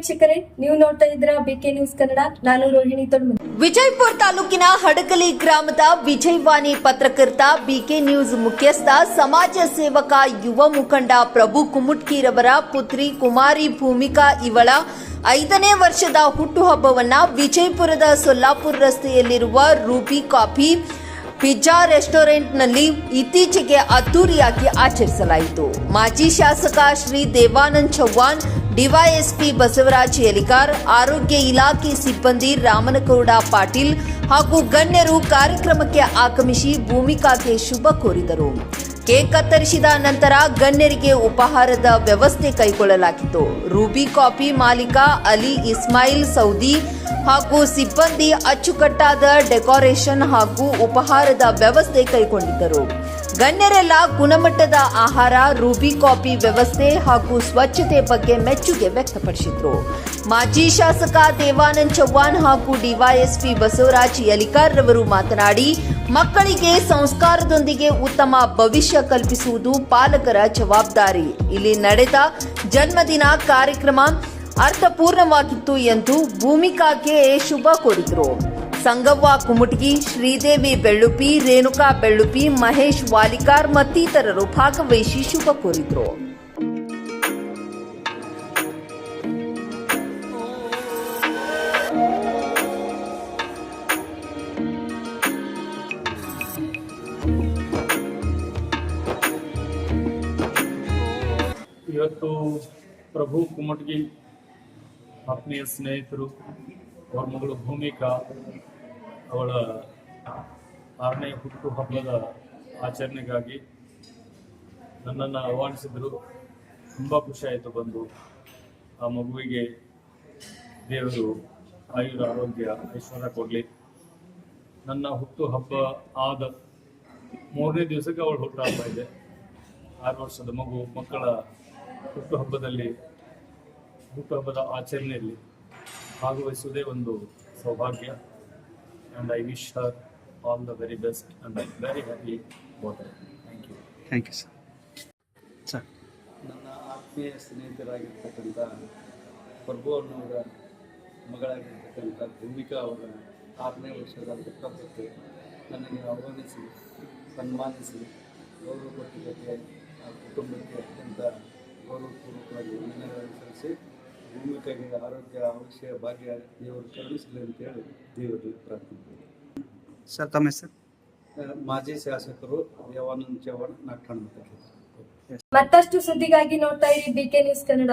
ವೀಕ್ಷಕರೇ, ನೀವು ನೋಡ್ತಾ ಇದ್ರ ಬಿಕೆ ನ್ಯೂಸ್ ಕನ್ನಡ ನಾನು ರೋಹಿಣಿ ತೊಡ್ಮ ವಿಜಯಪುರ ತಾಲೂಕಿನ ಹಡಕಲಿ ಗ್ರಾಮದ ವಿಜಯವಾಣಿ ಪತ್ರಕರ್ತ ಬಿಕೆ ನ್ಯೂಸ್ ಮುಖ್ಯಸ್ಥ, ಸಮಾಜ ಸೇವಕ ಯುವ ಮುಖಂಡ ಪ್ರಭು ಕುಮುಟ್ಕಿರವರ ಪುತ್ರಿ ಕುಮಾರಿ ಭೂಮಿಕಾ ಇವಳ ಐದನೇ ವರ್ಷದ ಹುಟ್ಟುಹಬ್ಬವನ್ನ ವಿಜಯಪುರದ ಸೊಲ್ಲಾಪುರ ರಸ್ತೆಯಲ್ಲಿರುವ ರೂಬಿ ಕಾಫಿ ಪಿಜ್ಜಾ ರೆಸ್ಟೋರೆಂಟ್ನಲ್ಲಿ ಇತ್ತೀಚೆಗೆ ಅದ್ದೂರಿಯಾಗಿ ಆಚರಿಸಲಾಯಿತು. ಮಾಜಿ ಶಾಸಕ ಶ್ರೀ ದೇವಾನಂದ್ ಚವ್ಹಾಣ್ ಡಿವೈಎಸ್ಪಿ ಬಸವರಾಜ್ ಯಲಿಕಾರ್ ಆರೋಗ್ಯ ಇಲಾಖೆ ಸಿಬ್ಬಂದಿ ರಾಮನಗೌಡ ಪಾಟೀಲ್ ಹಾಗೂ ಗಣ್ಯರು ಕಾರ್ಯಕ್ರಮಕ್ಕೆ ಆಗಮಿಸಿ ಭೂಮಿಕಾಗೆ ಶುಭ ಕೋರಿದರು. ಕೇಕ್ ಕತ್ತರಿಸಿದ ನಂತರ ಗಣ್ಯರಿಗೆ ಉಪಹಾರದ ವ್ಯವಸ್ಥೆ ಕೈಗೊಳ್ಳಲಾಗಿತ್ತು. ರೂಬಿ ಕಾಫಿ ಮಾಲೀಕ ಅಲಿ ಇಸ್ಮಾಯಿಲ್ ಸೌದಿ ಹಾಗೂ ಸಿಬ್ಬಂದಿ ಅಚ್ಚುಕಟ್ಟಾದ ಡೆಕೋರೇಷನ್ ಹಾಗೂ ಉಪಹಾರದ ವ್ಯವಸ್ಥೆ ಕೈಗೊಂಡಿದ್ದರು. ಗಣ್ಯರೆಲ್ಲ ಗುಣಮಟ್ಟದ ಆಹಾರ ರೂಬಿ ಕಾಪಿ ವ್ಯವಸ್ಥೆ ಹಾಗೂ ಸ್ವಚ್ಛತೆ ಬಗ್ಗೆ ಮೆಚ್ಚುಗೆ ವ್ಯಕ್ತಪಡಿಸಿದ್ರು. ಮಾಜಿ ಶಾಸಕ ದೇವಾನಂದ್ ಚೌಹಾಣ್ ಹಾಗೂ ಡಿವೈಎಸ್ಪಿ ಬಸವರಾಜ್ ಯಲಿಕಾರ್ ರವರು ಮಾತನಾಡಿ, ಮಕ್ಕಳಿಗೆ ಸಂಸ್ಕಾರದೊಂದಿಗೆ ಉತ್ತಮ ಭವಿಷ್ಯ ಕಲ್ಪಿಸುವುದು ಪಾಲಕರ ಜವಾಬ್ದಾರಿ. ಇಲ್ಲಿ ನಡೆದ ಜನ್ಮದಿನ ಕಾರ್ಯಕ್ರಮ ಅರ್ಥಪೂರ್ಣವಾಗಿತ್ತು ಎಂದು ಭೂಮಿಕಾಗೆ ಶುಭ ಕೋರಿದರು. ಸಂಗವ್ವ, ಕುಮುಟಗಿ, ಶ್ರೀದೇವಿ ಬೆಳ್ಳುಪಿ ರೇಣುಕಾ ಬೆಳ್ಳುಪಿ ಮಹೇಶ್, ವಾಲಿಕಾರ್ ಮತ್ತಿತರರು ಭಾಗವಹಿಸಿ ಶುಭ ಕೋರಿದ್ರು. ಇವತ್ತು ಪ್ರಭು ಕುಮಟಗಿ ಆತ್ಮೀಯ ಸ್ನೇಹಿತರು, ಅವ್ರ ಮಗಳು ಭೂಮಿಕಾ ಅವಳ ಆರನೇ ಹುಟ್ಟು ಹಬ್ಬದ ಆಚರಣೆಗಾಗಿ ನನ್ನನ್ನು ಆಹ್ವಾನಿಸಿದ್ರು. ತುಂಬ ಖುಷಿಯಾಯಿತು ಬಂದು. ಆ ಮಗುವಿಗೆ ದೇವರು ಆಯುರ ಆರೋಗ್ಯ, ಐಶ್ವರ್ಯ ಕೊಡಲಿ. ನನ್ನ ಹುಟ್ಟು ಹಬ್ಬ ಆದ ಮೂರನೇ ದಿವಸಕ್ಕೆ ಅವಳು ಹುಟ್ಟು ಹಬ್ಬ ಇದೆ. ಆರು ವರ್ಷದ ಮಗು, ಮಕ್ಕಳ ಹುಟ್ಟು ಹಬ್ಬದಲ್ಲಿ ಹುಟ್ಟುಹಬ್ಬದ ಆಚರಣೆಯಲ್ಲಿ ಭಾಗವಹಿಸುವುದೇ ಒಂದು ಸೌಭಾಗ್ಯ. And wish wish all all the very best and very very happy what thank you thank you sir sir ನನ್ನ ಆತ್ಮೀಯ ಸ್ನೇಹಿತರಾಗಿರ್ತಕ್ಕಂಥ ಪ್ರಭು ಅನ್ನೋರ ಮಗಳಾಗಿರ್ತಕ್ಕಂಥ ಭೂಮಿಕಾ ಅವರ ಆರನೇ ವರ್ಷದ ಹುಟ್ಟುಹಬ್ಬಕ್ಕೆ ನನ್ನನ್ನು ಆಹ್ವಾನಿಸಿ ಸನ್ಮಾನಿಸಿ ಗೌರವ ಕೊಟ್ಟಿದ್ದಕ್ಕೆ ಆ ಕುಟುಂಬಕ್ಕೆ ಅತ್ಯಂತ ಗೌರವಪೂರ್ವಕವಾಗಿ ವಂದನೆಗಳನ್ನು ಸಲ್ಲಿಸಿ. ಭೂಮಿಕಾಗೆ ಆರೋಗ್ಯ ಅವಶ್ಯ ಭಾಗ್ಯ ದೇವರು ಕರುಣಿಸಲಿ ಅಂತೇಳಿ ದೇವರಲ್ಲಿ ಪ್ರಾರ್ಥನೆ ಸರ್ ತಮ್ಮ ಹೆಸರು ಮಾಜಿ ಶಾಸಕರು ದೇವಾನಂದ ಚವಾಣ್ ನಾಗಠಾಣ ಮತ್ತಷ್ಟು ಸುದ್ದಿಗಾಗಿ ನೋಡ್ತಾ ಇರಿ ಬಿಕೆ ನ್ಯೂಸ್ ಕನ್ನಡ.